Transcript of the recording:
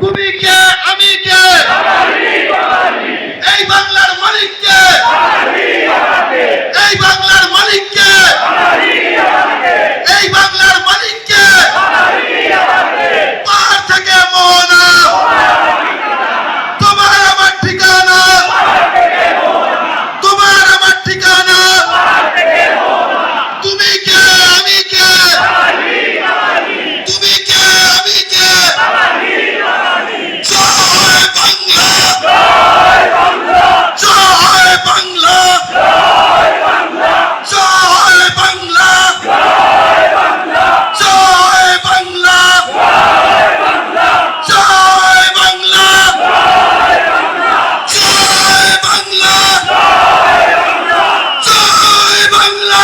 তুমি কে? আমি বাংলা। জয় বাংলা।